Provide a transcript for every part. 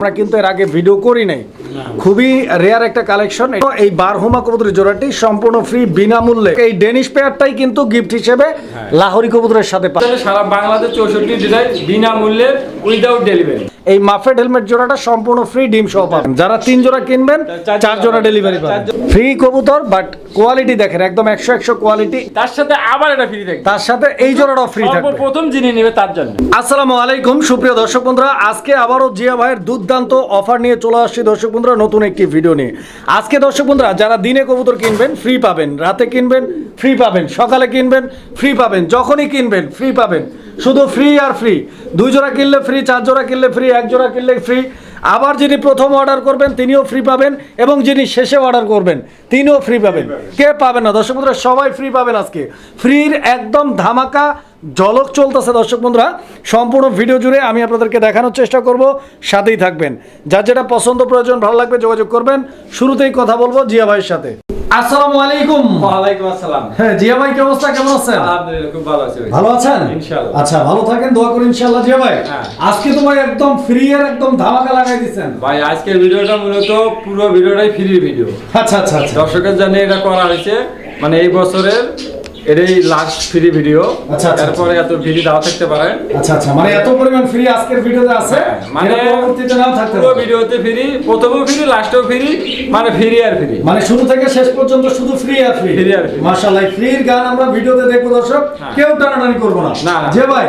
আমরা কিন্তু এর আগে ভিডিও করি নাই। খুবই রেয়ার একটা কালেকশন এই বারহোমা কবুতরের জোড়াটি সম্পূর্ণ ফ্রি বিনামূল্যে। এই ডেনিশ পেয়ারটাই কিন্তু গিফট হিসেবে লাহোরি কবুতরের সাথে সারা বাংলাদেশ চৌষট্টি জেলায় বিনামূল্যে উইদাউট ডেলিভারি এই মাফেড হেলমেট জোড়াটা সম্পূর্ণ ফ্রি ডিম সহ পাবেন। যারা তিন জোড়া কিনবেন চার জোড়া ডেলিভারি পাবেন। ফ্রি কবুতর বাট কোয়ালিটি দেখেন একদম একশো একশো কোয়ালিটি তার সাথে আবার এটা ফ্রি থাকবে। তার সাথে এই জোড়াটাও ফ্রি থাকবে। সর্বপ্রথম যিনি নেবে তার জন্য। আসসালামু আলাইকুম সুপ্রিয় দর্শক বন্ধুরা আজকে আবারও জিয়া ভাইয়ের দুর্দান্ত অফার নিয়ে চলে আসছি। দর্শক বন্ধুরা নতুন একটি ভিডিও নিয়ে। আজকে দর্শক বন্ধুরা যারা দিনে কবুতর কিনবেন ফ্রি পাবেন। রাতে কিনবেন ফ্রি পাবেন। সকালে কিনবেন ফ্রি পাবেন। যখনই কিনবেন ফ্রি পাবেন। শুধু ফ্রি আর ফ্রি দুই জোড়া কিনলে ফ্রি চার জোড়া কিনলে ফ্রি এক জোড়া কিনলে ফ্রি আবার যিনি প্রথম অর্ডার করবেন, তিনিও ফ্রি পাবেন এবং যিনি শেষে অর্ডার করবেন, তিনিও ফ্রি পাবেন। কে পাবেন না? দর্শক বন্ধুরা, সবাই ফ্রি পাবেন আজকে। ফ্রির একদম ধামাকা জলক চলতেছে, দর্শক বন্ধুরা। সম্পূর্ণ ভিডিও জুড়ে আমি আপনাদেরকে দেখানোর চেষ্টা করব, সাথেই থাকবেন। যার যেটা পছন্দ, প্রয়োজন, ভালো লাগবে, যোগাযোগ করবেন। শুরুতেই কথা বলব জিয়া ভাইয়ের সাথে। আসসালামু আলাইকুম। ওয়ালাইকুম আসসালাম। হ্যাঁ জিয়া ভাই কি অবস্থা? কেমন আছেন? আলহামদুলিল্লাহ খুব ভালো আছি ভালো আছেন? ইনশাআল্লাহ। আচ্ছা ভালো থাকেন দোয়া করি ইনশাআল্লাহ জিয়া ভাই। হ্যাঁ। আজকে তো ভাই একদম ফ্রি এর একদম ধামাকা লাগাই দিচ্ছেন ভাই আজকের ভিডিওটা মূলত পুরো ভিডিওটাই ফ্রি ভিডিও আচ্ছা আচ্ছা আচ্ছা। দর্শকের জন্য এটা করা হয়েছে। মানে এই বছরের এটাই লাস্ট ফ্রি ভিডিও তারপরে এত ফ্রি দাও থাকতে পারে। আচ্ছা আচ্ছা মানে এত পরিমাণ ফ্রি আজকের ভিডিওতে আছে? মানে পরবর্তীতে নাও থাকতে পুরো ভিডিওতে ফ্রি প্রথমেও ফ্রি লাস্টেও ফ্রি মানে ফ্রি আর ফ্রি মানে শুরু থেকে শেষ পর্যন্ত শুধু ফ্রি আর ফ্রি Free আর free। মাশাআল্লাহ ফ্রির গান আমরা ভিডিওতে দেখব দর্শক। হ্যাঁ। কেউ টানাটানি করব না। না, যে ভাই।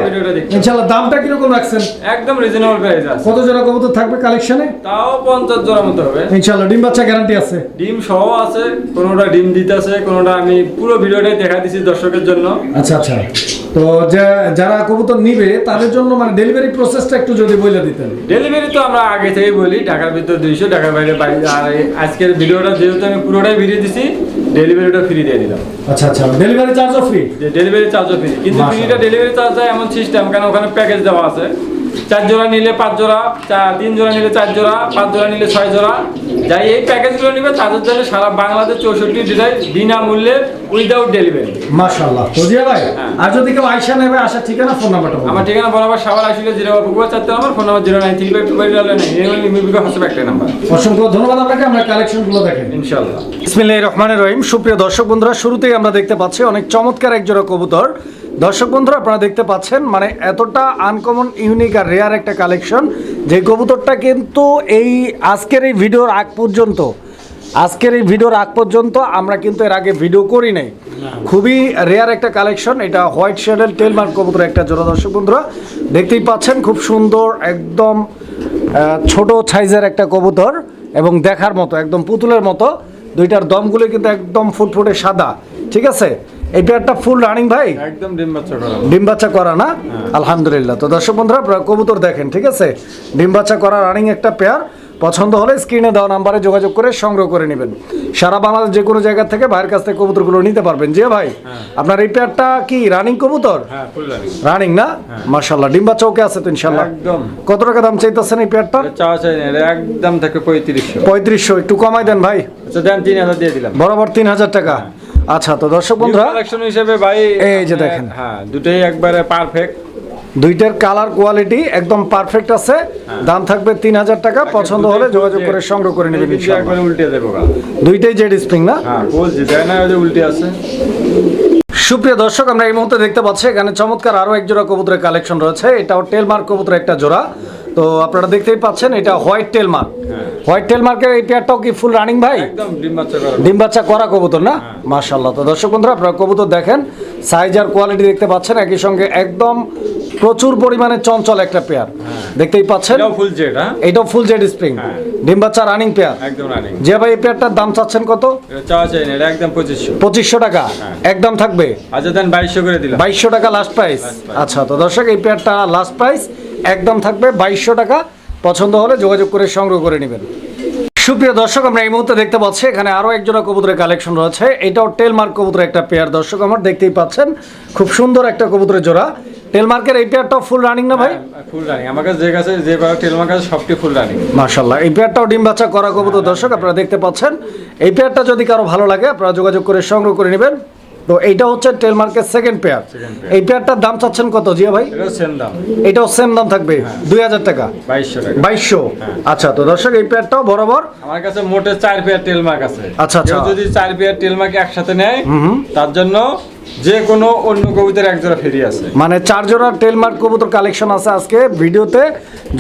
ইনশাআল্লাহ দামটা কীরকম রাখছেন? একদম রিজনেবল প্রাইস আছে। কত জোড়া কবুতর থাকবে কালেকশনে তাও পঞ্চাশ জোড়া মতো হবে। ইনশাআল্লাহ ডিম বাচ্চা গ্যারান্টি আছে। ডিম সহ আছে কোনটা ডিম দিতেছে কোনোটা আমি পুরো ভিডিওটাই দেখা দিছি দর্শকের জন্য। আচ্ছা আচ্ছা। তো যারা কবুতর নিবে তাদের জন্য মানে ডেলিভারি প্রসেসটা একটু যদি বলে দিতেন। ডেলিভারি তো আমরা আগে থেকেই বলি ঢাকার ভিতর দুইশো ঢাকার বাইরে আর আজকের ভিডিওটা যেহেতু আমি পুরোটাই ভিডিও দিছি ডেলিভারিটা ফ্রি দিয়ে দিলাম। আচ্ছা আচ্ছা। ডেলিভারি চার্জও ফ্রি ডেলিভারি চার্জও ফ্রি কিন্তু। ফ্রিটা ডেলিভারি চার্জ দেয় এমন সিস্টেম কারণ ওখানে প্যাকেজ দেওয়া আছে? চার জোড়া নিলে পাঁচ জোড়া চার তিন জোড়া নিলে চার জোড়া পাঁচ জোড়া নিলে ছয় জোড়া। যাই এই প্যাকেজগুলো নিবে তাদের জন্য সারা বাংলাদেশ চৌষট্টি জেলায় বিনামূল্যে উইদাউট ডেলিভারি মাশাআল্লাহ। তো জিয়া ভাই হ্যাঁ। আর যদি কেউ আইসা নেবে আসা ঠিকানা ফোন নাম্বারটা আমার ঠিকানা বরাবর সাবার আসলে জিরো পুকুর চারটে number phone number zero nine three five two five double nine. হচ্ছে একটা নাম্বার অসংখ্য ধন্যবাদ আপনাকে আমরা কালেকশনগুলো দেখেন। ইনশাআল্লাহ। বিসমিল্লাহির রহমানির রহিম। সুপ্রিয় দর্শক বন্ধুরা শুরুতেই আমরা দেখতে পাচ্ছি অনেক চমৎকার এক জোড়া কবুতর। দর্শক বন্ধুরা আপনারা দেখতে পাচ্ছেন মানে এতটা আনকমন ইউনিক আর রেয়ার একটা কালেকশন যে কবুতরটা কিন্তু এই আজকের এই ভিডিওর আগ পর্যন্ত আজকের এই ভিডিওর আগ পর্যন্ত আমরা কিন্তু এর আগে ভিডিও করি নাই। খুবই রেয়ার একটা কালেকশন এটা হোয়াইট শেডেল টেলমার্ক কবুতর একটা জোড়া দর্শক বন্ধুরা দেখতেই পাচ্ছেন খুব সুন্দর একদম ছোট সাইজের একটা কবুতর এবং দেখার মতো একদম পুতুলের মতো দুইটার দমগুলো কিন্তু একদম ফুটফুটে সাদা ঠিক আছে? এই পেয়ারটা ফুল রানিং ভাই? একদম ডিম বাচ্চা করা। ডিম বাচ্চা করা না? আলহামদুলিল্লাহ। তো দর্শক বন্ধুরা কবুতর দেখেন ঠিক আছে? ডিম বাচ্চা করা রানিং একটা পেয়ার। পছন্দ হলে স্ক্রিনে দেওয়া নাম্বারে যোগাযোগ করে সংগ্রহ করে নেবেন। সারা বাংলাদেশ যে কোনো জায়গা থেকে ভাইয়ের কাছ থেকে কবুতরগুলো নিতে পারবেন। যে ভাই আপনার এই পেয়ারটা কি রানিং কবুতর? হ্যাঁ রানিং রানিং না? মাশাল্লাহ ডিম বাচ্চা ওকে আছে তো ইনশাল্লাহ একদম। কত টাকা দাম চাইতেছেন এই পেয়ারটা? একদম থাকে পঁয়ত্রিশশো। পঁয়ত্রিশশো একটু কমাই দেন ভাই। আচ্ছা দেন তিন হাজার দিয়ে দিলাম। বরাবর তিন হাজার টাকা। আচ্ছা তো দর্শক বন্ধুরা কালেকশন হিসেবে ভাই এই যে দেখেন। হ্যাঁ দুটোই একবারে পারফেক্ট দুইটার কালার কোয়ালিটি একদম পারফেক্ট আছে। দাম থাকবে তিন হাজার টাকা। পছন্দ হলে যোগাযোগ করে সংগ্রহ করে নেবেন উল্টে দেবো। দুইটাই জেড স্প্রিং না? হ্যাঁ বলছি তাই না উল্টে আছে। সুপ্রিয় দর্শক আমরা এই মুহূর্তে দেখতে পাচ্ছি এখানে চমৎকার আরও এক জোড়া কবুতরের কালেকশন রয়েছে। এটাও টেলমার্ক কবুতরের একটা জোড়া। তো আপনারা দেখতেই পাচ্ছেন এটা হোয়াইট টেলমার্ক হোয়াইট টেলমার্কের এই পেয়ারটাও কি ফুল রানিং ভাই? ডিম বাচ্চা করা কবুতর না? মাশাল্লাহ তো দর্শক বন্ধুরা আপনারা কবুতর দেখেন সাইজ আর কোয়ালিটি দেখতে পাচ্ছেন একই সঙ্গে একদম প্রচুর পরিমাণে চঞ্চল একটা পেয়ার দেখতেই পাচ্ছেন? ফুল জেড হ্যাঁ? এটাও ফুল জেড স্প্রিং হ্যাঁ। ডিম বাচ্চা রানিং পেয়ার একদম রানিং যে ভাই এই পেয়ারটার দাম চাচ্ছেন কত? চাওয়া চাই না এটা একদম পঁচিশশো। পঁচিশশো টাকা। একদম থাকবে? আচ্ছা দেন বাইশশো করে দিলাম। বাইশশো টাকা লাস্ট প্রাইস আচ্ছা তো দর্শক এই পেয়ারটা লাস্ট প্রাইস একদম থাকবে বাইশশো টাকা। পছন্দ হলে যোগাযোগ করে সংগ্রহ করে নেবেন। সুপ্রিয় দর্শক আমরা এই মুহূর্তে দেখতে পাচ্ছি এখানে আরও একজোড়া কবুতরের কালেকশন রয়েছে। এটাও টেলমার্ক কবুতরের একটা পেয়ার দর্শক আমার দেখতেই পাচ্ছেন খুব সুন্দর একটা কবুতরের জোড়া। টেলমার্কের এই পেয়ারটাও ফুল রানিং না ভাই? ফুল রানিং আমার কাছে যে কাছে যে বার টেলমার কাছে সবটি ফুল রানিং মাশাল্লাহ এই পেয়ারটাও ডিম বাচ্চা করা কবুতর। দর্শক আপনারা দেখতে পাচ্ছেন এই পেয়ারটা যদি কারও ভালো লাগে আপনারা যোগাযোগ করে সংগ্রহ করে নেবেন। তো এইটা হচ্ছে টেলমার্কের সেকেন্ড পেয়ার এই পেয়ারটার দাম চাচ্ছেন কত জিয়া ভাই? এটাও সেম দাম। থাকবে দুই হাজার টাকা। বাইশশো হ্যাঁ। আচ্ছা তো দর্শক এই পেয়ারটাও বরাবর? আমার কাছে মোটে চার পেয়ার টেলমার্ক আছে। আচ্ছা, আচ্ছা। যদি চার পেয়ার টেলমার্ক একসাথে নেয়। তার জন্য যে কোনো অন্য কবিতার এক জোড়া ফ্রি আছে। মানে চার জোড়া টেলমার্ক কবুতর কালেকশন আছে আজকে ভিডিওতে।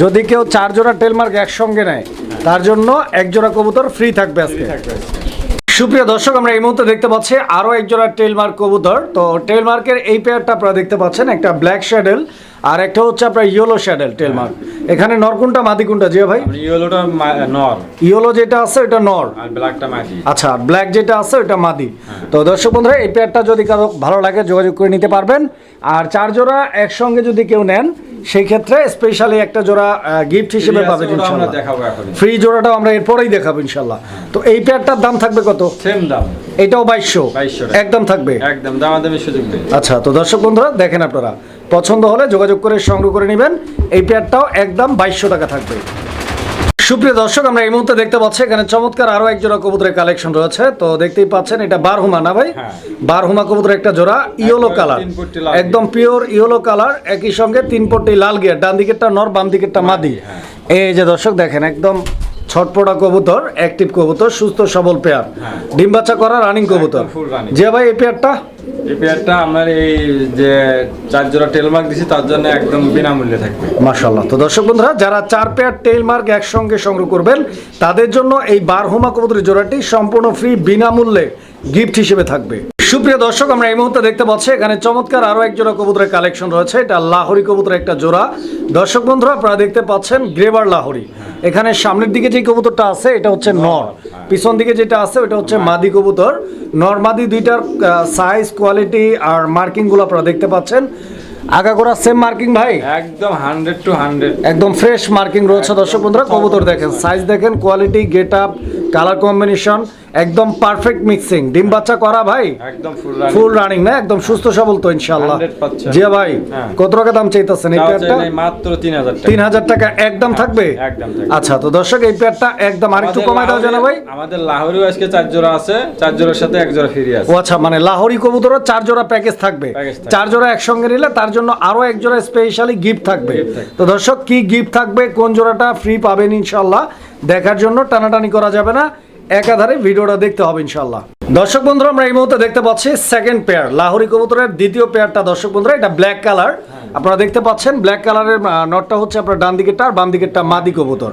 যদি কেউ চার জোড়া টেলমার্ক একসঙ্গে নেয় তার জন্য এক জোড়া কবুতর ফ্রি থাকবে আজকে। থাকবে সুপ্রিয় দর্শক, আমরা এই মুহূর্তে দেখতে পাচ্ছি আরও একজোড়া টেলমার্ক কবুতর। তো টেলমার্কের এই পেয়ারটা আপনারা দেখতে পাচ্ছেন, একটা ব্ল্যাক শ্যাডেল আর একটা হচ্ছে আপনার ইয়েলো শ্যাডেল টেলমার্ক। এখানে নরকুনটা মাদিকুনটা জিয়া ভাই? ইয়েলোটা নর। ইয়েলো যেটা আছে ওটা নর। আর ব্ল্যাকটা মাটি আচ্ছা ব্ল্যাক যেটা আছে ওটা মাদি। তো দর্শক বন্ধুরা এই পেয়ারটা যদি কারও ভালো লাগে যোগাযোগ করে নিতে পারবেন। আর চার জোড়া একসঙ্গে যদি কেউ নেন সেই ক্ষেত্রে স্পেশালি একটা জোড়া গিফট হিসেবে পাবেন এখন ফ্রি জোড়াটাও আমরা এরপরেই দেখাবো ইনশাল্লাহ। তো এই পেয়ারটার দাম থাকবে কত? সেম দাম। এটাও বাইশশো। 2200 একদম থাকবে। একদম দামাদামি সুযোগ নেই। আচ্ছা তো দর্শক বন্ধুরা দেখেন আপনারা। পছন্দ হলে যোগাযোগ করে সংগ্রহ করে নেবেন। এই পেয়ারটাও একদম বাইশশো টাকা থাকবে। সুপ্রিয় দর্শক আমরা এই মুহূর্তে দেখতে পাচ্ছি এখানে চমৎকার আরও এক জোড়া কবুতরের কালেকশন রয়েছে। তো দেখতেই পাচ্ছেন এটা বারহুমা না ভাই? হ্যাঁ। বারহুমা কবুতরের একটা জোড়া ইয়েলো কালার। একদম পিওর ইয়েলো কালার একই সঙ্গে তিন পট্টি লাল গিয়ার। ডান দিকেরটা নর বাম দিকেরটা মাদি। হ্যাঁ। এই যে দর্শক দেখেন একদম ছটপটা কবুতর অ্যাক্টিভ কবুতর সুস্থ সবল পেয়ার হ্যাঁ। ডিম বাচ্চা করা রানিং কবুতর। যে ভাই এই পেয়ারটা এই পেয়ারটা আমার এই যে চার জোড়া টেলমার্ক দিছি তার জন্য একদম বিনামূল্যে থাকবে। মাশাল্লাহ তো দর্শক বন্ধুরা যারা চার পেয়ার টেইল মার্ক একসঙ্গে সংগ্রহ করবেন তাদের জন্য এই বারহোমা কবুতরের জোড়াটি সম্পূর্ণ ফ্রি বিনামূল্যে গিফট হিসেবে থাকবে। সুপ্রিয় দর্শক আমরা এই মুহূর্তে দেখতে পাচ্ছি এখানে চমৎকার আরও এক জোড়া কবুতরের কালেকশন রয়েছে। এটা লাহোরি কবুতরের একটা জোড়া। দর্শক বন্ধুরা আপনারা দেখতে পাচ্ছেন গ্রেবার লাহোরি। এখানে সামনের দিকে যে কবুতরটা আছে এটা হচ্ছে নর পিছন দিকে যেটা আছে ওটা হচ্ছে মাদি। কবুতর। নর মাদি দুইটার সাইজ কোয়ালিটি আর মার্কিংগুলো আপনারা দেখতে পাচ্ছেন। আগাগোড়া সেম মার্কিং ভাই? একদম হান্ড্রেড টু হান্ড্রেড একদম ফ্রেশ মার্কিং রয়েছে দর্শক বন্ধুরা। কবুতর দেখেন সাইজ দেখেন quality get up colour combination একদম পারফেক্ট মিক্সিং ডিম বাচ্চা করা ভাই? একদম ফুল রানিং না? একদম সুস্থ সবল তো ইনশাআল্লাহ। 100% ভাই হ্যাঁ। কত টাকা দাম চাইতেছেন এই পেয়ারটা? মাত্র তিন হাজার টাকা। তিন হাজার টাকা একদম থাকবে? একদম থাকবে। আচ্ছা তো দর্শক এই পেয়ারটা একদম আরেকটু কমাই দাও জানা ভাই আমাদের লাহোরিও আজকে চার জোড়া আছে। চার জোড়ার সাথে এক জোড়া ফ্রি আছে। ও আচ্ছা মানে লাহোরি কবুতরও চার জোড়া প্যাকেজ থাকবে। চার জোড়া একসঙ্গে নিলে তার জন্য আরও এক জোড়া স্পেশালি গিফট থাকবে। তো দর্শক কি গিফট থাকবে কোন জোড়াটা ফ্রি পাবেন ইনশাল্লাহ দেখার জন্য টানাটানি করা যাবে না। একাধারে ভিডিওটা দেখতে হবে ইনশাল্লাহ দর্শক বন্ধুরা আমরা এই মুহূর্তে দেখতে পাচ্ছি সেকেন্ড পেয়ার লাহোরি কবুতরের দ্বিতীয় পেয়ারটা দর্শক বন্ধুরা এটা ব্ল্যাক কালার আপনারা দেখতে পাচ্ছেন ব্ল্যাক কালারের নটটা হচ্ছে আপনার ডান দিকেরটা আর বাম দিকেরটা মাদি কবুতর।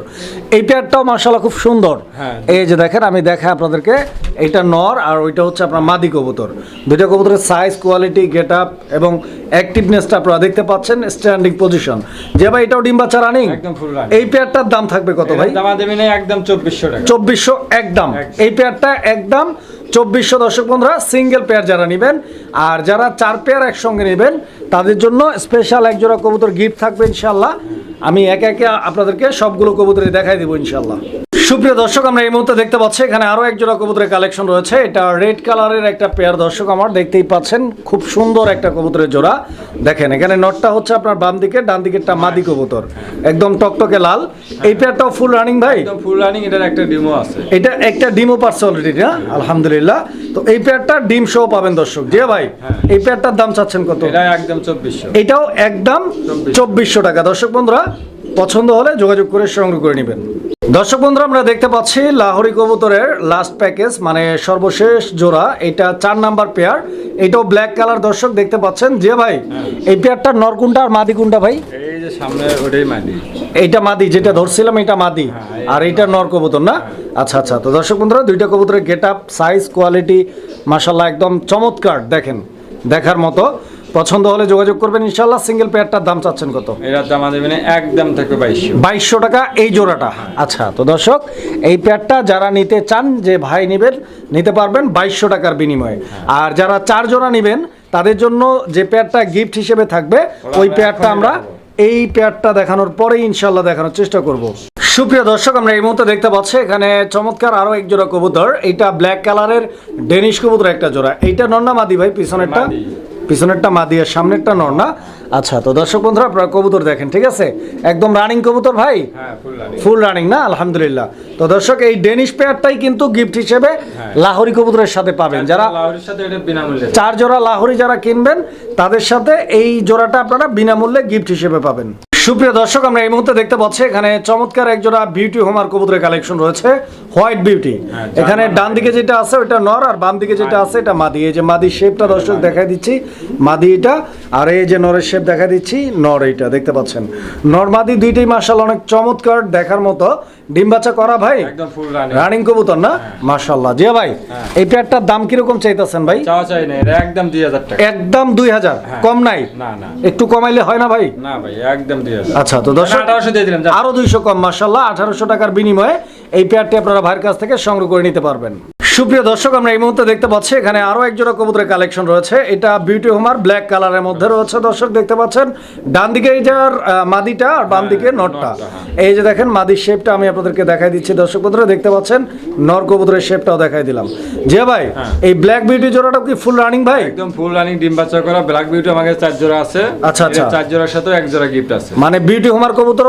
এই পেয়ারটাও মার্শাল্লাহ খুব সুন্দর। হ্যাঁ। এই যে দেখেন আমি দেখাই আপনাদেরকে এটা নর আর ওইটা হচ্ছে আপনার মাদি কবুতর। দুইটা কবুতরের সাইজ কোয়ালিটি গেট আপ এবং অ্যাক্টিভনেসটা আপনারা দেখতে পাচ্ছেন স্ট্যান্ডিং পজিশন যে ভাই এটাও ডিম বাচ্চা রানিং। এই পেয়ারটার দাম থাকবে কত ভাই? দামা একদম চব্বিশশো টাকা। চব্বিশশো একদম। এই পেয়ারটা একদম চব্বিশশো দর্শক বন্ধুরা সিঙ্গেল পেয়ার যারা নেবেন আর যারা চার পেয়ার একসঙ্গে নেবেন, তাদের জন্য স্পেশাল একজোড়া কবুতর গিফট থাকবে ইনশাল্লাহ। আমি একে একে আপনাদেরকে সবগুলো কবুতরে দেখাই দেবো ইনশাল্লাহ। সুপ্রিয় দর্শক আমরা এই মুহূর্তে দেখতে পাচ্ছি এখানে আরও এক জোড়া কবুতরের কালেকশন রয়েছে। এটা রেড কালারের একটা পেয়ার দর্শক আমার দেখতেই পাচ্ছেন খুব সুন্দর একটা কবুতরের জোড়া। দেখেন এখানে নটটা হচ্ছে আপনার বাম দিকে ডান দিকেরটা মাদি কবুতর একদম টকটকে লাল। এই পেয়ারটাও ফুল রানিং ভাই? একদম ফুল রানিং এটার একটা ডিমো আছে। এটা একটা ডিমও পার্সোনালিটি না? আলহামদুলিল্লাহ। তো এই পেয়ারটা ডিম শো পাবেন দর্শক। জি ভাই হ্যাঁ। এই পেয়ারটার দাম চাচ্ছেন কত? এটা একদম চব্বিশশো। এটাও একদম চব্বিশশো টাকা। দর্শক বন্ধুরা পছন্দ হলে যোগাযোগ করে সংগ্রহ করে নেবেন। দর্শক বন্ধুরা আমরা দেখতে পাচ্ছি লাহোরি কবুতরের লাস্ট প্যাকেজ মানে সর্বশেষ জোড়া। এটা চার নাম্বার পেয়ার এটাও ব্ল্যাক কালার দর্শক দেখতে পাচ্ছেন। যে ভাই এই পেয়ারটার নরকুন্ডা আর মাদি কুন্ডা ভাই? এই যে সামনে ওটাই এইটা মাদি যেটা ধরছিলাম এটা মাদি। হ্যাঁ, আর এইটা নর কবুতর না? আচ্ছা আচ্ছা। তো দর্শক বন্ধুরা দুইটা কবুতরের গেট আপ সাইজ কোয়ালিটি মাসাল্লাহ একদম চমৎকার দেখেন দেখার মতো। পছন্দ হলে যোগাযোগ করবেন ইনশাল্লাহ সিঙ্গেল পেয়ারটার দাম চাচ্ছেন কত? এটার দামা না একদম থাকবে বাইশশো। বাইশশো টাকা এই জোড়াটা। আচ্ছা তো দর্শক এই পেয়ারটা যারা নিতে চান যে ভাই নেবেন নিতে পারবেন বাইশশো টাকার বিনিময়ে। আর যারা চার জোড়া নেবেন তাদের জন্য যে পেয়ারটা গিফট হিসেবে থাকবে ওই পেয়ারটা আমরা এই পেয়ারটা দেখানোর পরেই ইনশাল্লাহ দেখানোর চেষ্টা করব। সুপ্রিয় দর্শক আমরা এই মুহূর্তে দেখতে পাচ্ছি এখানে চমৎকার আরও এক জোড়া কবুতর। এইটা ব্ল্যাক কালারের ডেনিশ কবুতর একটা জোড়া। এইটা নন্না মাদি ভাই পিছনেরটা। পিছনেরটা মা দিয়ে সামনেরটা নর না? আচ্ছা তো দর্শক বন্ধুরা আপনারা কবুতর দেখেন ঠিক আছে? একদম রানিং কবুতর ভাই? হ্যাঁ ফুল রানিং না? আলহামদুলিল্লাহ। তো দর্শক এই ডেনিশ পেয়ারটাই কিন্তু গিফট হিসেবে লাহোরি কবুতরের সাথে পাবেন। যারা চার জোড়া লাহোরি যারা কিনবেন তাদের সাথে এই জোড়াটা আপনারা বিনামূল্যে গিফট হিসেবে পাবেন। সুপ্রিয় দর্শক আমরা এই মুহূর্তে দেখতে পাচ্ছি এখানে চমৎকার একজোড়া বিউটি হোমার কবুতরের কালেকশন রয়েছে হোয়াইট বিউটি এখানে ডান দিকে যেটা আছে ওটা নর আর বাম দিকে যেটা আছে এটা মাদি। এই যে মাদি শেপটা দর্শক দেখাই দিচ্ছি মাদি এটা আর এই যে নরের শেপ দেখা দিচ্ছি নর এইটা দেখতে পাচ্ছেন। নর মাদি দুইটাই মার্শাল অনেক চমৎকার দেখার মতো। ডিম বাচ্চা করা ভাই? একদম ফুল রানিং রানিং কবুতর না? মাশাআল্লাহ। জিয়া ভাই এই পেয়ারটার দাম কীরকম চাইতেছেন ভাই? চাওয়া চাই না এটা একদম দুই হাজার টাকা। একদম দুই হাজার? হ্যাঁ। কম নাই? না না একটু কমাইলে হয় না ভাই? না ভাই একদম দুই হাজার। আচ্ছা তো দর্শক আঠারোশো দিয়ে দিলাম আরও দুইশো কম মাশাআল্লাহ আঠারোশো টাকার বিনিময়ে এই পেয়ারটি আপনারা ভাইয়ের কাছ থেকে সংগ্রহ করে নিতে পারবেন। সুপ্রিয় দর্শক আমরা এই মুহূর্তে দেখতে পাচ্ছি এখানে আরও এক জোড়া কবুতরের কালেকশন রয়েছে এটা বিউটি হোমার ব্ল্যাক কালারের মধ্যে রয়েছে দর্শক দেখতে পাচ্ছেন ডান দিকে এই যার মাদিটা আর বাম দিকে নটটা নটটা, হ্যাঁ। এই যে দেখেন মাদির শেপটা আমি আপনাদেরকে দেখাই দিচ্ছি দর্শক বন্ধুরা দেখতে পাচ্ছেন নর কবুতরের শেপটাও দেখাই দিলাম যে ভাই হ্যাঁ। এই ব্ল্যাক বিউটি জোড়াটা কি ফুল রানিং ভাই একদম ফুল রানিং ডিম বাচ্চা করা ব্ল্যাক বিউটি আমাকে চার জোড়া আছে আচ্ছা, আচ্ছা। চার জোড়ার সাথে এক জোড়া গিফট আছে মানে বিউটি হোমার কবুতর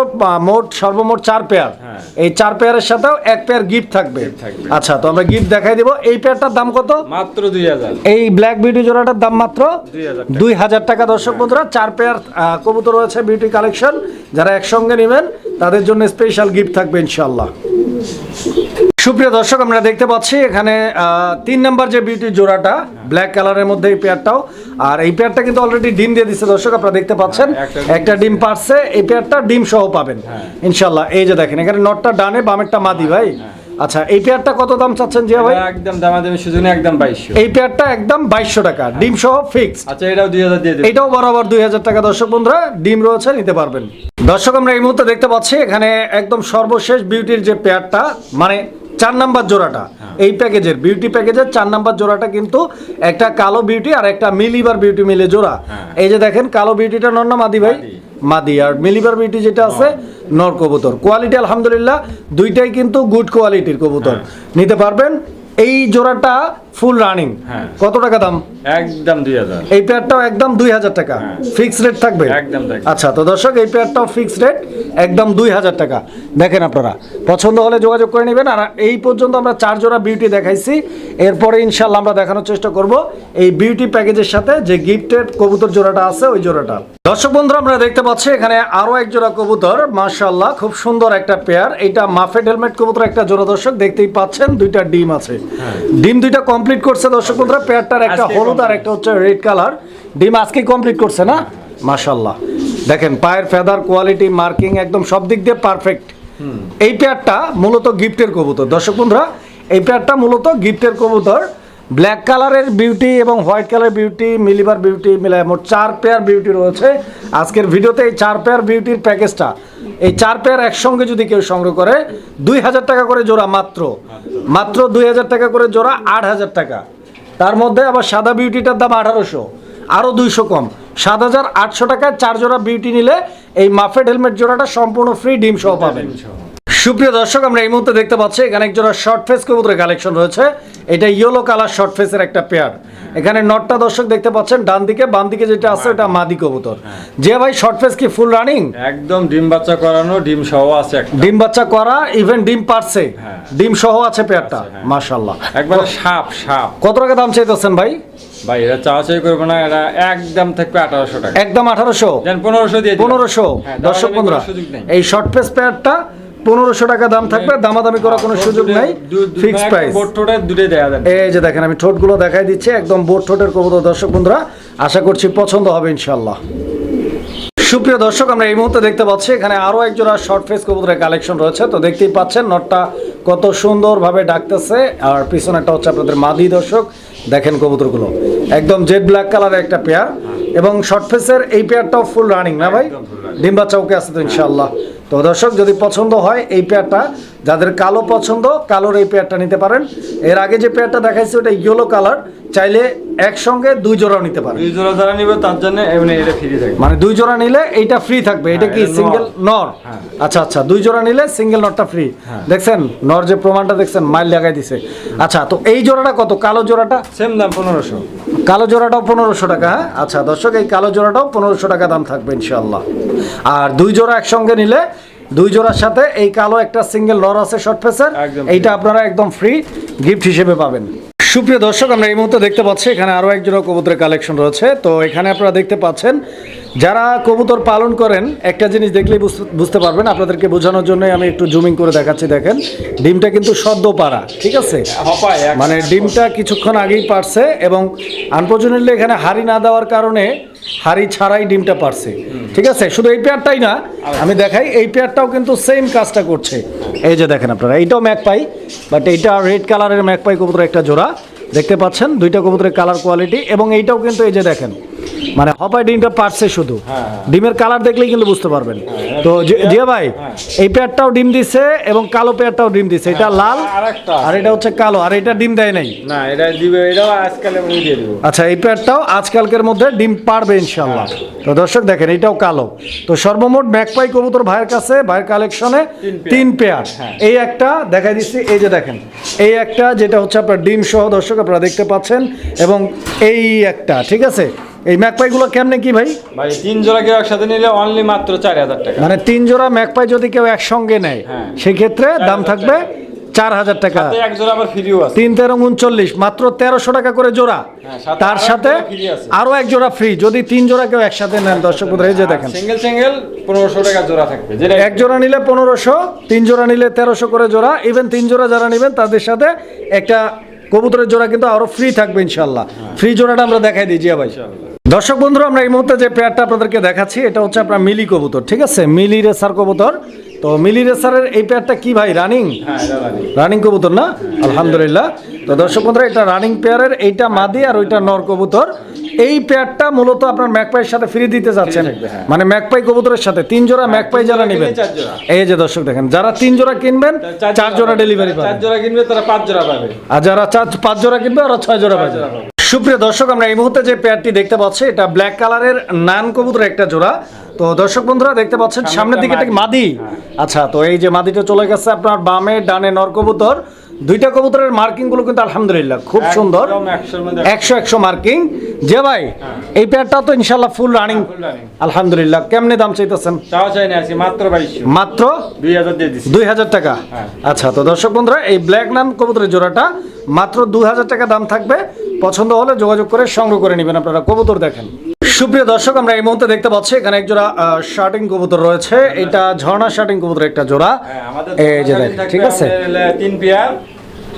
মোট সর্বমোট চার পেয়ার হ্যাঁ। এই চার পেয়ারের সাথেও এক পেয়ার গিফট থাকবে থাকবে। আচ্ছা তো আমরা গিফট দেখাই দিব। এই পেয়ারটার দাম কত? মাত্র দুই হাজার। এই ব্ল্যাক বিউটি জোড়াটার দাম মাত্র দুই হাজার টাকা। দর্শক বন্ধুরা চার পেয়ার কবুতর রয়েছে বিউটি কালেকশন যারা একসঙ্গে নেবেন তাদের জন্য স্পেশাল গিফট থাকবে ইনশাল্লাহ সুপ্রিয় দর্শক আমরা দেখতে পাচ্ছি এখানে তিন নাম্বার যে বিউটি জোড়াটা ব্ল্যাক কালারের মধ্যে এই পেয়ারটাও। আর এই পেয়ারটা কিন্তু অলরেডি ডিম দিয়ে দিচ্ছে দর্শক আপনারা দেখতে পাচ্ছেন। হ্যাঁ, একটা ডিম পারছে। এই পেয়ারটা ডিম সহ পাবেন। হ্যাঁ। ইনশাল্লাহ এই যে দেখেন এখানে নটটা ডানে বামেরটা মাদি ভাই। আচ্ছা এই পেয়ারটা কত দাম চাচ্ছেন জিয়া ভাই? একদম দামাদামি সুযোগ একদম বাইশশো। এই পেয়ারটা একদম বাইশশো টাকা ডিম সহ ফিক্স আচ্ছা এটাও দুই হাজার দিয়ে দিন এটাও বরাবর দুই হাজার টাকা। দর্শক বন্ধুরা ডিম রয়েছে নিতে পারবেন। দর্শক আমরা এই মুহূর্তে দেখতে পাচ্ছি এখানে একদম সর্বশেষ বিউটির যে পেয়ারটা মানে চার নাম্বার জোড়াটা। এই প্যাকেজের বিউটি প্যাকেজের চার নাম্বার জোড়াটা কিন্তু একটা কালো বিউটি আর একটা মিলিবার বিউটি মিলে জোড়া। হ্যাঁ। এই যে দেখেন কালো বিউটিটা নর না মাদি ভাই? মাদি। আর মিলিবার বিউটি যেটা আছে নর কবুতর। কোয়ালিটি আলহামদুলিল্লাহ দুইটাই কিন্তু গুড কোয়ালিটির কবুতর। নিতে পারবেন। এই জোড়াটা ফুল রানিং হ্যাঁ। কত টাকা দাম? একদম দুই হাজার। এই পেয়ারটাও একদম দুই হাজার টাকা। হ্যাঁ। ফিক্স রেট থাকবে? একদম আচ্ছা তো দর্শক এই পেয়ারটাও ফিক্স রেট একদম দুই হাজার টাকা। দেখেন আপনারা পছন্দ হলে যোগাযোগ করে নেবেন। আর এই পর্যন্ত আমরা চার জোড়া বিউটি দেখাইছি। এরপরে ইনশাল্লাহ আমরা দেখানোর চেষ্টা করব এই বিউটি প্যাকেজের সাথে যে গিফটের কবুতর জোড়াটা আছে ওই জোড়াটা। দর্শক বন্ধুরা আমরা দেখতে পাচ্ছি এখানে আরও এক জোড়া কবুতর। মাশাল্লাহ খুব সুন্দর একটা পেয়ার এটা মাফেড হেলমেট কবুতর একটা জোড়া দর্শক দেখতেই পাচ্ছেন দুইটা ডিম আছে। ডিম দুইটা কমপ্লিট করছে দর্শক বন্ধুরা পেয়ারটার একটা হলুদ আর একটা হচ্ছে রেড কালার ডিম আজকে কমপ্লিট করছে না? মাশাল্লাহ দেখেন পায়ের ফেদার কোয়ালিটি মার্কিং একদম সব দিক দিয়ে পারফেক্ট এই পেয়ারটা মূলত গিফটের কবুতর। দর্শক বন্ধুরা এই পেয়ারটা মূলত গিফটের কবুতর। ব্ল্যাক কালারের বিউটি এবং হোয়াইট কালার বিউটি মিলিবার বিউটি মিলায় মোট চার পেয়ার বিউটি রয়েছে। আজকের ভিডিওতে এই চার পেয়ার বিউটির প্যাকেজটা এই চার পেয়ার একসঙ্গে যদি কেউ সংগ্রহ করে দুই হাজার টাকা করে জোড়া মাত্র। মাত্র দুই হাজার টাকা করে জোড়া আট হাজার টাকা। তার মধ্যে আবার সাদা বিউটিটার দাম আঠারোশো। আরও দুইশো কম। সাত হাজার আটশো টাকায় চার জোড়া বিউটি নিলে এই মাফেড হেলমেট জোড়াটা সম্পূর্ণ ফ্রি ডিম সহ পাবেন। সুপ্রিয় দর্শক আমরা এই মুহূর্তে দেখতে পাচ্ছি এখানে এক জোড়া শর্ট ফেস কবুতরের কালেকশন রয়েছে। এটা ইয়েলো কালার শর্ট ফেসের একটা পেয়ার এখানে নটটা দর্শক দেখতে পাচ্ছেন ডান দিকে বাম দিকে যেটা আছে ওটা মাদি কবুতর। যে ভাই শর্ট ফেস কি ফুল রানিং একদম ডিম বাচ্চা করানো ডিম সহ আছে একটা। ডিম বাচ্চা করা ইভেন ডিম পারছে। হ্যাঁ। ডিম সহ আছে পেয়ারটা হ্যাঁ। মাশাল্লাহ একবার সাপ সাপ। কত টাকা দাম চাইতেছেন ভাই? ভাই এটা চাওয়াচাই করব না এটা একদম থাকবে আঠারোশো টাকা। একদম আঠারোশো? দেন পনেরোশো দিয়ে। পনেরোশো? হ্যাঁ, দর্শক নেই। এই শর্ট ফেস পেয়ারটা পনেরোশো টাকা দাম থাকবে দামাদামি করার কোনো সুযোগ নেই ফিক্স প্রাইস এই যে দেখেন আমি ঠোঁটগুলো দেখাই দিচ্ছি একদম বোট ঠোঁটের কবুতর। দর্শক বন্ধুরা আশা করছি পছন্দ হবে ইনশাল্লাহ সুপ্রিয় দর্শক আমরা এই মুহূর্তে দেখতে পাচ্ছি এখানে আরও এক জোড়া শর্ট ফেস কবুতরের কালেকশন রয়েছে। তো দেখতেই পাচ্ছেন নটটা কত সুন্দরভাবে ডাকতেছে আর পিছনে একটা হচ্ছে আপনাদের মাদি দর্শক। দেখেন কবুতরগুলো একদম জেড ব্ল্যাক কালারের একটা পেয়ার এবং শর্ট ফেসের এই পেয়ারটাও ফুল রানিং না ভাই? ডিম্বা ওকে আছে তো ইনশাল্লাহ তো দর্শক, যদি পছন্দ হয় এই পেয়ারটা, যাদের কালো পছন্দ, কালোর এই পেয়ারটা নিতে পারেন। এর আগে যে পেয়ারটা দেখাইছে, ওটা ইয়েলো কালার। চাইলে একসঙ্গে দুই জোড়াও নিতে পারে দুই জোড়া যারা নিবে তার জন্য এমনি এটা ফ্রি থাকবে। মানে দুই জোড়া নিলে এইটা ফ্রি থাকবে। এটা কি হ্যাঁ, এটা নর। সিঙ্গেল নর হ্যাঁ। আচ্ছা আচ্ছা দুই জোড়া নিলে সিঙ্গেল নটটা ফ্রি দেখছেন নর যে প্রমাণটা দেখছেন মাইল লাগাই দিছে। আচ্ছা তো এই জোড়াটা কত? কালো জোড়াটা? সেম দাম পনেরোশো। কালো জোড়াটাও পনেরোশো টাকা হ্যাঁ? আচ্ছা দর্শক এই কালো জোড়াটাও পনেরোশো টাকা দাম থাকবে ইনশাল্লাহ আর দুই জোড়া একসঙ্গে নিলে দুই জোড়ার সাথে এই কালো একটা সিঙ্গেল নর আছে শর্ট ফেসের এইটা আপনারা একদম ফ্রি গিফট হিসেবে পাবেন। সুপ্রিয় দর্শক আমরা এই মুহূর্তে দেখতে পাচ্ছি এখানে আরও একজনের কবুতরের কালেকশন রয়েছে। তো এখানে আপনারা দেখতে পাচ্ছেন যারা কবুতর পালন করেন একটা জিনিস দেখলেই বুঝতে- বুঝতে পারবেন। আপনাদেরকে বোঝানোর জন্য আমি একটু জুমিং করে দেখাচ্ছি দেখেন। ডিমটা কিন্তু সদ্য পাড়া ঠিক আছে? মানে ডিমটা কিছুক্ষণ আগেই পারছে এবং আনফর্চুনেটলি এখানে হাড়ি না দেওয়ার কারণে হাড়ি ছাড়াই ডিমটা পারছে। ঠিক আছে? শুধু এই পেয়ারটাই না, আমি দেখাই, এই পেয়ারটাও কিন্তু সেম কাজটা করছে। এই যে দেখেন আপনারা, এইটাও ম্যাক পাই বাট এইটা রেড কালারের ম্যাক পাই কবুতর একটা জোড়া। দেখতে পাচ্ছেন, দুইটা কবুতরের কালার কোয়ালিটি এবং এইটাও কিন্তু এই যে দেখেন মানে হপায় ডিমটা পারছে শুধু। হ্যাঁ, ডিমের কালার দেখলেই কিন্তু বুঝতে পারবেন। তো জি- জিয়া ভাই হ্যাঁ। এই পেয়ারটাও ডিম দিছে এবং কালো পেয়ারটাও ডিম দিছে। এটা লাল আর এটা হচ্ছে কালো আর এটা ডিম দেয় নাই। না এটা দিবে এটাও আজকাল আমি দিয়ে দিব। আচ্ছা এই পেয়ারটাও আজকালকের মধ্যে ডিম পারবে ইনশাল্লাহ তো দর্শক দেখেন এইটাও কালো। তো সর্বমোট ম্যাকপাই কবুতর ভাইয়ের কাছে ভাইয়ের কালেকশনে তিন পেয়ার। তিন পেয়ার। এই একটা দেখাই দিচ্ছি এই যে দেখেন এই একটা যেটা হচ্ছে আপনার ডিম সহ দর্শক আপনারা দেখতে পাচ্ছেন এবং এই একটা ঠিক আছে? এই ম্যাকপাইগুলো কেমনে কি ভাই? ভাই তিন জোড়া কেউ একসাথে নিলে অনলি মাত্র চার হাজার টাকা। মানে তিন জোড়া ম্যাকপাই যদি কেউ একসঙ্গে নেয় হ্যাঁ। সেক্ষেত্রে দাম থাকবে চার হাজার টাকা। এক জোড়া আবার ফ্রিও আছে। তিন তেরো উনচল্লিশ মাত্র তেরোশো টাকা করে জোড়া। হ্যাঁ, তার সাথে। আরও এক জোড়া ফ্রি যদি তিন জোড়া কেউ একসাথে নেন দর্শক এই যে দেখেন। সিঙ্গেল সিঙ্গেল পনেরোশো টাকা জোড়া থাকবে। এক জোড়া নিলে পনেরোশো তিন জোড়া নিলে তেরোশো করে জোড়া। ইভেন তিন জোড়া যারা নেবেন তাদের সাথে একটা কবুতরের জোড়া কিন্তু আরও ফ্রি থাকবে ইনশাল্লাহ ফ্রি জোড়াটা আমরা দেখাই দিই জিয়া ভাই। দর্শক বন্ধুরা আমরা এই মুহূর্তে যে পেয়ারটা আপনাদেরকে দেখাচ্ছি এটা হচ্ছে আপনার মিলি কবুতর ঠিক আছে? মিলি রেসার কবুতর। তো মিলি রেসারের এই পেয়ারটা কি ভাই রানিং? হ্যাঁ রানি। কবুতর না? আলহামদুলিল্লাহ। তো দর্শক বন্ধুরা এটা রানিং পেয়ারের এইটা মাদি আর ওইটা নর কবুতর। এই পেয়ারটা মূলত আপনার ম্যাকপাইয়ের সাথে ফ্রি দিতে যাচ্ছেন। হ্যাঁ। মানে ম্যাকপাই কবুতরের সাথে তিন জোড়া ম্যাকপাই যারা নেবেন। চার। এই যে দর্শক দেখেন যারা তিন জোড়া কিনবেন চার জোড়া ডেলিভারি চার পাবেন। জোড়া কিনবে তারা পাঁচ জোড়া পাবে। আর যারা চার পাঁচ জোড়া কিনবে ওরা ছয় জোড়া পাবে। সুপ্রিয় দর্শক আমরা এই মুহূর্তে যে পেয়ারটি দেখতে পাচ্ছি এটা ব্ল্যাক কালারের নান কবুতর একটা জোড়া। তো দর্শক বন্ধুরা দেখতে পাচ্ছেন সামনের দিকে মাদি। আচ্ছা তো এই যে মাদিটা চলে গেছে আপনার বামে ডানে নর কবুতর। দুইটা কবুতরের মার্কিংগুলো কিন্তু আলহামদুলিল্লাহ খুব সুন্দর। একশো। একশো মার্কিং। যে ভাই এই পেয়ারটা তো ইনশাল্লাহ ফুল রানিং আলহামদুলিল্লাহ কেমনে দাম চাইতেছেন? মাত্র দুই হাজার টাকা? হ্যাঁ। আচ্ছা তো দর্শক বন্ধুরা এই ব্ল্যাক নান কবুতরের জোড়াটা মাত্র দুই হাজার টাকা দাম থাকবে। পছন্দ হলে যোগাযোগ করে সংগ্রহ করে নেবেন আপনারা। কবুতর দেখেন। সুপ্রিয় দর্শক আমরা এই মুহূর্তে দেখতে পাচ্ছি এখানে এক জোড়া শার্টিং কবুতর রয়েছে। এটা ঝর্ণা শার্টিং কবুতর একটা জোড়া। হ্যাঁ, এই যে ঠিক আছে? তিন পেয়ার।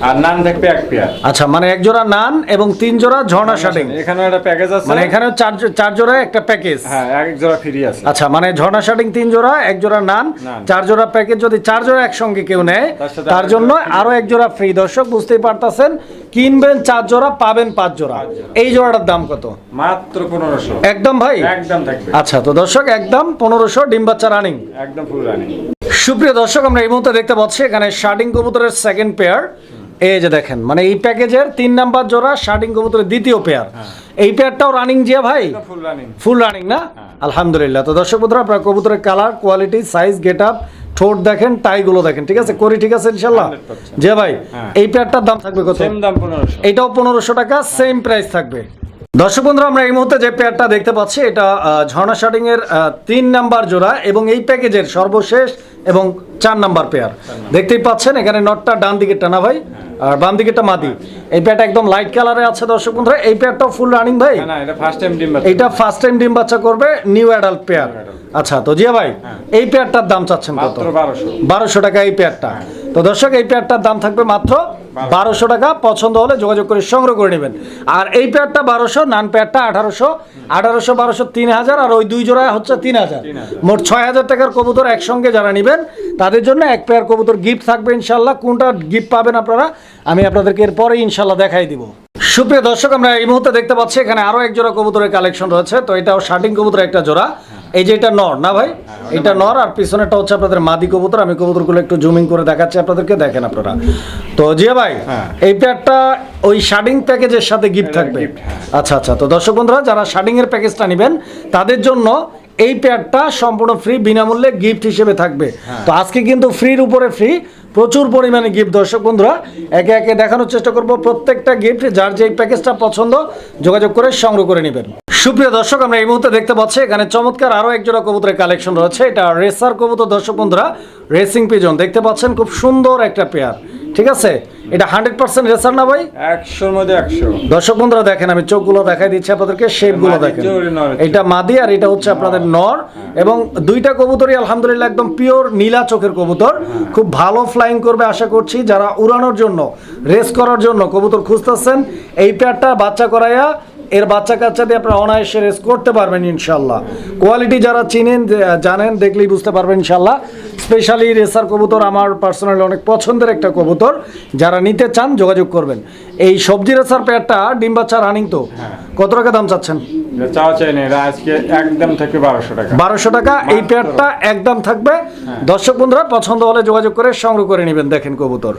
আর নান থাকবে এক পেয়ার। আচ্ছা মানে এক জোড়া নান এবং তিন জোড়া ঝর্ণা শার্টিং এখানে একটা প্যাকেজ আছে। মানে এখানে চার চার জোড়া একটা প্যাকেজ হ্যাঁ এক জোড়া ফ্রি আছে। আচ্ছা মানে ঝর্ণা শার্টিং তিন জোড়া এক জোড়া নান। চার জোড়া প্যাকেজ যদি চার জোড়া একসঙ্গে কেউ নেয় তার জন্য আরও এক জোড়া ফ্রি দর্শক বুঝতেই পারতাছেন কিনবেন চার জোড়া পাবেন পাঁচ জোড়া। এই জোড়াটার দাম কত? মাত্র পনেরোশো। একদম ভাই? একদম থাকবে। আচ্ছা তো দর্শক একদম পনেরোশো ডিম বাচ্চা রানিং একদম ফুল রানি সুপ্রিয় দর্শক আমরা এই মুহূর্তে দেখতে পাচ্ছি এখানে শার্টিং কবুতরের সেকেন্ড পেয়ার এই যে দেখেন মানে এই প্যাকেজের তিন নাম্বার জোড়া শার্টিং কবুতরের দ্বিতীয় পেয়ার। এই পেয়ারটাও রানিং জিয়া ভাই? ফুল রানিং ফুল রানিং না? আলহামদুলিল্লাহ। তো দর্শক বন্ধুরা আপনার কবুতরের colour quality size get up ঠোঁট দেখেন টাইগুলো দেখেন ঠিক আছে? করি ঠিক আছে ইনশাল্লাহ? 100% যে ভাই হ্যাঁ। এই পেয়ারটার দাম থাকবে কত? দাম পনেরোশো। এটাও পনেরোশো টাকা সেম প্রাইস থাকবে। দর্শক বন্ধুরা আমরা এই মুহূর্তে যে পেয়ারটা দেখতে পাচ্ছি এটা ঝর্ণা শার্টিং এর তিন নাম্বার জোড়া এবং এই প্যাকেজের সর্বশেষ এবং চার নাম্বার পেয়ার দেখতেই পাচ্ছেন এখানে নটটা ডান দিকে টানা ভাই আর বাম দিকেরটা মাদি। এই পেয়ারটা একদম লাইট কালারে আছে দর্শক বন্ধুরা। এই পেয়ারটাও ফুল রানিং ভাই। না, এটা ফার্স্ট টাইম ডিম বাচ্চা। এইটা ফার্স্ট টাইম ডিম বাচ্চা করবে নিউ অ্যাডাল্ট পেয়ার আচ্ছা তো জিয়া ভাই এই পেয়ারটার দাম চাচ্ছেন কত? মাত্র বারোশো। বারোশো টাকা এই পেয়ারটা তো দর্শক এই পেয়ারটার দাম থাকবে মাত্র বারোশো টাকা। পছন্দ হলে যোগাযোগ করে সংগ্রহ করে নেবেন। আর এই পেয়ারটা বারোশো নান পেয়ারটা আঠারোশো। আঠারোশো বারোশো তিন হাজার। আর ওই দুই জোড়া হচ্ছে তিন হাজার। মোট ছয় হাজার টাকার কবুতর একসঙ্গে যারা নেবেন তাদের জন্য এক পেয়ার কবুতর গিফট থাকবে ইনশাল্লাহ। কোনটা গিফট পাবেন আপনারা আমি আপনাদেরকে এরপরে ইনশাল্লাহ দেখাই দিব। সুপ্রিয় দর্শক আমরা এই মুহূর্তে দেখতে পাচ্ছি এখানে আরও এক জোড়া কবুতরের কালেকশন রয়েছে। তো এটাও শার্টিং কবুতরের একটা জোড়া। এই যে এটা নর না ভাই? এটা নর আর পিছনেটা হচ্ছে আপনাদের মাদি কবুতর। আমি কবুতরগুলো একটু জুমিং করে দেখাচ্ছি আপনাদেরকে দেখেন আপনারা। তো জিয়া ভাই হ্যাঁ। এই পেয়ারটা ওই শাডিং প্যাকেজের সাথে গিফট থাকবে? হ্যাঁ। আচ্ছা আচ্ছা। তো দর্শক বন্ধুরা যারা শার্ডিং এর প্যাকেজটা নেবেন তাদের জন্য এই পেয়ারটা সম্পূর্ণ ফ্রি বিনামূল্যে গিফট হিসেবে থাকবে। হ্যাঁ। তো আজকে কিন্তু ফ্রির উপরে ফ্রি প্রচুর পরিমাণে গিফট দর্শক বন্ধুরা একে একে দেখানোর চেষ্টা করব। প্রত্যেকটা গিফট যার যে প্যাকেজটা পছন্দ যোগাযোগ করে সংগ্রহ করে নেবেন। সুপ্রিয় দর্শক আমরা এই মুহূর্তে দেখতে পাচ্ছি এখানে চমৎকার আরও একজোড়া কবুতরের কালেকশন রয়েছে। এটা রেসার কবুতর দর্শক বন্ধুরা রেসিং পিজন দেখতে পাচ্ছেন খুব সুন্দর একটা পেয়ার ঠিক আছে? এটা হান্ড্রেড পার্সেন্ট রেসার না ভাই? একশোর মধ্যে একশো। দর্শক বন্ধুরা দেখেন আমি চোখগুলো দেখাই দিচ্ছি আপনাদেরকে শেপগুলো দেখেন। এটা মাদি আর এটা হচ্ছে আপনাদের নর। এবং দুইটা কবুতরই আলহামদুলিল্লাহ একদম পিওর নীলা চোখের কবুতর। খুব ভালো ফ্লাইং করবে আশা করছি। যারা উড়ানোর জন্য রেস করার জন্য কবুতর খুঁজতেছেন এই পেয়ারটা বাচ্চা করাইয়া এর বাচ্চা কাচ্চা দিয়ে আপনারা অনায়াসে রেস করতে পারবেন ইনশাল্লাহ কোয়ালিটি যারা চিনেন, জানেন, দেখলেই বুঝতে পারবেন ইনশাল্লাহ স্পেশালি রেসার কবুতর আমার পার্সোনালি অনেক পছন্দের একটা কবুতর। যারা নিতে চান যোগাযোগ করবেন। এই সবজি রেসার পেয়ারটা ডিম বাচ্চা রানিং তো? কত টাকা দাম চাচ্ছেন? চাওয়া চাই না আজকে একদম থেকে বারোশো টাকা। বারোশো টাকা এই পেয়ারটা একদম থাকবে। দর্শক বন্ধুরা পছন্দ হলে যোগাযোগ করে সংগ্রহ করে নেবেন দেখেন কবুতর।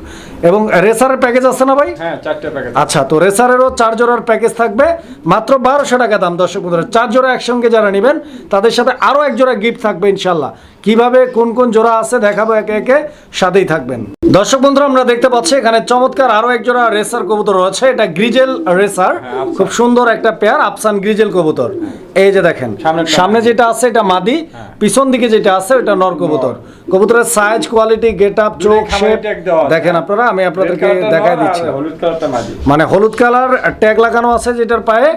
এবং রেসারের প্যাকেজ আছে না ভাই? হ্যাঁ চারটে আচ্ছা তো রেসারেরও চার জোড়ার প্যাকেজ থাকবে। মাত্র বারোশো টাকা দাম দর্শক বন্ধুরা। চার জোড়া একসঙ্গে যারা নেবেন তাদের সাথে আরও এক জোড়া গিফট থাকবে ইনশাল্লাহ। কীভাবে কোন কোন জোড়া আছে দেখাবো একে একে সাথেই থাকবেন। দর্শক বন্ধুরা আমরা দেখতে পাচ্ছি এখানে চমৎকার আরও এক জোড়া রেসার কবুতর রয়েছে। এটা গ্রিজেল রেসার হ্যাঁ, খুব সুন্দর একটা পেয়ার আফসান গ্রিজেল কবুতর। এই যে দেখেন সামনে যেটা আছে এটা মাদি হ্যাঁ। পিছন দিকে যেটা আছে ওটা নর কবুতর কবুতরের সাইজ কোয়ালিটি গেট আপ চোখ শেপ। দেখেন আপনারা আমি আপনাদেরকে দেখাই দিচ্ছি। মানে হলুদ কালার ট্যাগ লাগানো আছে যেটার পায়ে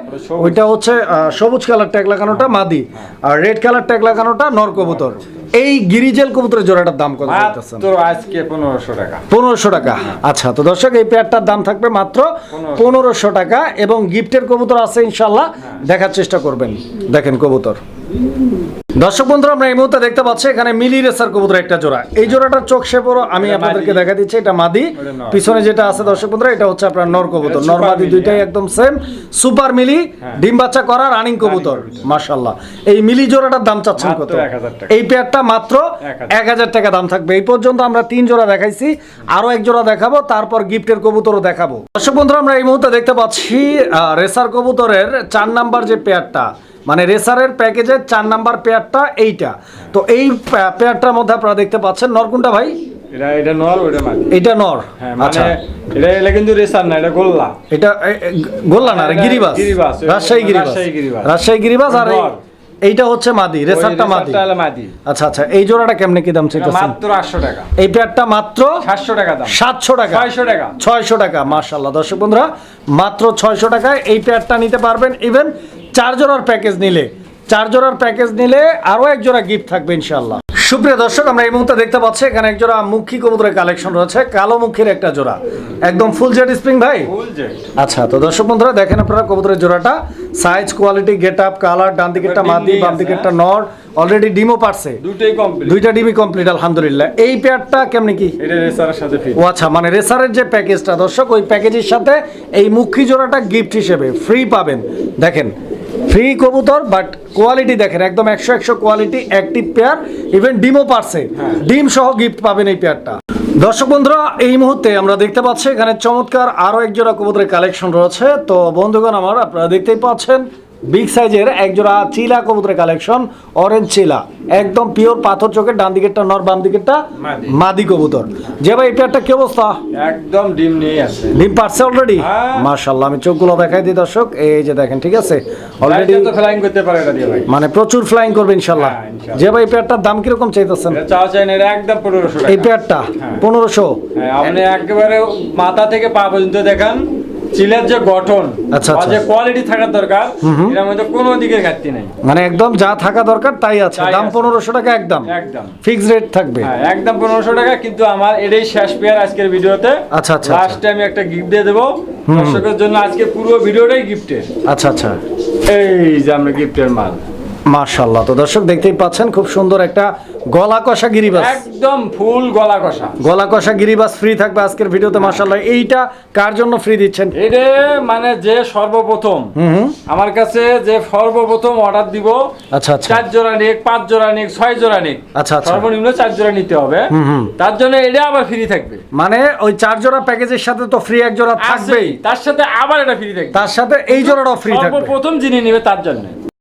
ওইটা হচ্ছে সবুজ কালার ট্যাগ লাগানোটা মাদি আর রেড কালার ট্যাগ লাগানোটা নর কবুতর এই গিরিজেল কবুতরের জোড়াটার দাম কত বলতেছেন? আজকে পনেরোশো টাকা। পনেরোশো টাকা। আচ্ছা তো দর্শক এই পেয়ারটার দাম থাকবে মাত্র পনেরোশো। টাকা এবং গিফটের কবুতর আছে ইনশাল্লাহ। দেখার চেষ্টা করবেন। দেখেন কবুতর। দর্শক বন্ধুরা আমরা এই মুহূর্তে দেখতে পাচ্ছি এখানে মিলি রেসার কবুতর একটা জোড়া। এই জোড়াটার চোখ শেপরও আমি আপনাদেরকে দেখা দিচ্ছি এটা মাদি। পিছনে যেটা আছে দর্শক বন্ধুরা এটা হচ্ছে আপনার নর কবুতর। নর মাদি দুইটাই হ্যাঁ। একদম সেম সুপার মিলি হ্যাঁ। ডিম বাচ্চা করা রানিং কবুতর। মাশাল্লাহ এই মিলি জোড়াটার দাম চাচ্ছেন কত? 1000 টাকা। এই পেয়ারটা মাত্র 1000 এক হাজার টাকা দাম থাকবে। এই পর্যন্ত আমরা তিন জোড়া দেখাইছি আরও এক জোড়া দেখাবো তারপর গিফটের কবুতরও দেখাবো। দর্শক বন্ধুরা আমরা এই মুহূর্তে দেখতে পাচ্ছি রেসার কবুতরের চার নাম্বার যে পেয়ারটা মানে রেসারের প্যাকেজের চার নাম্বার পেয়ারটা এইটা। তো এই পেয়ারটার মধ্যে আপনারা দেখতে পাচ্ছেন নরকুনটা ভাই? এটা এটা নর ওটা মাদি এটা নর? হ্যাঁ আচ্ছা। মানে এটা এটা কিন্তু রেসার না এটা গোল্লা। এটা গোল্লা না রে, গিরিবাস? গিরিবাস, রাজশাহী গিরিবাস। রাজশাহী গিরিবাস। আর। এইটা হচ্ছে মাদি রেসারটা মাদি। মাদি। আচ্ছা আচ্ছা এই জোড়াটা কেমনে কি দাম চাইতেছেন? মাত্র আটশো টাকা। এই পেয়ারটা মাত্র সাতশো টাকা দাম। সাতশো টাকা। ছয়শো টাকা। ছয়শো টাকা মাশাআল্লাহ। দর্শক বন্ধুরা মাত্র ছয়শো টাকায় এই পেয়ারটা নিতে পারবেন। ইভেন চার জোড়ার প্যাকেজ নিলে চার জোড়ার প্যাকেজ নিলে আরও এক জোড়া গিফট থাকবে ইনশাল্লাহ সুপ্রিয় দর্শক আমরা এই মুহূর্তে দেখতে পাচ্ছি এখানে এক জোড়া মুখী কবুতরের কালেকশন রয়েছে কালো মুখীর একটা জোড়া। একদম ফুল জেড স্প্রিং ভাই? ফুল জেট আচ্ছা তো দর্শক বন্ধুরা দেখেন আপনারা কবুতরের জোড়াটা। Size quality get up colour ডান দিকেরটা মাদি বাম দিকেরটা নর অলরেডি ডিমও পারছে। দুটোই কমপ্লিট দুইটা ডিমই কমপ্লিট আলহামদুলিল্লাহ। এই পেয়ারটা কেমনি কি? এটা রেসারের সাথে ফিট ও আচ্ছা মানে রেসারের যে প্যাকেজটা দর্শক ওই প্যাকেজের সাথে এই মুখী জোড়াটা গিফট হিসেবে ফ্রি পাবেন। দেখেন ফ্রি কবুতর বাট কোয়ালিটি দেখেন একদম একশো একশো কোয়ালিটি অ্যাক্টিভ পেয়ার ইভেন ডিমও পারছে। ডিম সহ গিফট পাবেন এই পেয়ারটা দর্শক বন্ধুরা এই মুহূর্তে আমরা দেখতে পাচ্ছি এখানে চমৎকার আরও একজোড়া কবুতরের কালেকশন রয়েছে। তো বন্ধুগণ আমার আপনারা দেখতেই পাচ্ছেন বিগ সাইজের এক জোড়া চিলা কবুতরের কালেকশন অরেঞ্জ চিলা। একদম পিওর পাথর চোখের ডান দিকেরটা নর বাম দিকেরটা মাদি। মাদি কবুতর। যে ভাই পেয়ারটা কি অবস্থা? একদম ডিম নিয়ে আছে। ডিম পারছে অলরেডি হ্যাঁ। মাশাল্লাহ আমি চোখগুলো দেখাই দিই দর্শক। এই যে দেখেন ঠিক আছে? অলরেডি তো ফ্লাইং করতে পারে এটা দিয়ে ভাই। মানে প্রচুর ফ্লাইং করবে হ্যাঁ, যে ভাই পেয়ারটার দাম কীরকম চাইতেছেন? এটা চাওয়া চাই না একদম পনেরোশো এই পেয়ারটা হ্যাঁ। পনেরোশো? হ্যাঁ, আপনি একেবারে মাথা থেকে পা পর্যন্ত দেখান। চিলের যে গঠন আচ্ছা, আচ্ছা। যে কোয়ালিটি থাকার দরকার এর মধ্যে কোনো দিকের ঘাটতি নাই। মানে একদম যা থাকা দরকার তাই আছে। দাম পনেরোশো টাকা একদম। একদম। ফিক্স রেট থাকবে। হ্যাঁ একদম পনেরোশো টাকা কিন্তু আমার এটাই শেষ পেয়ার আজকের ভিডিওতে। আচ্ছা, আচ্ছা, লাস্টে আমি একটা গিফট দিয়ে দেবো। দর্শকের জন্য আজকে পুরো ভিডিওটাই গিফটের আচ্ছা আচ্ছা। এই যে আমরা গিফটের মাল। মাশাল্লাহ তো দর্শক দেখতেই পাচ্ছেন খুব সুন্দর একটা গলা কষা গিরিবাস। একদম ফুল গলা কষা গলা কষা গিরিবাস ফ্রি থাকবে আজকের ভিডিওতে মাসাল্লাহ এইটা কার জন্য ফ্রি দিচ্ছেন? এটা মানে যে সর্বপ্রথম আমার কাছে যে সর্বপ্রথম অর্ডার দিব আচ্ছা আচ্ছা। চার জোড়া নিক পাঁচ জোড়া নিক ছয় জোড়া নিক আচ্ছা, আচ্ছা। সর্বনিম্ন চার জোড়া নিতে হবে। তার জন্য এটা আবার ফ্রি থাকবে। মানে ওই চার জোড়া প্যাকেজের সাথে তো ফ্রি এক জোড়া থাকবেই থাকবেই। তার সাথে আবার এটা ফ্রি থাকবে। তার সাথে এই জোড়াটাও ফ্রি থাকবে। সর্বপ্রথম যিনি নেবে তার জন্য।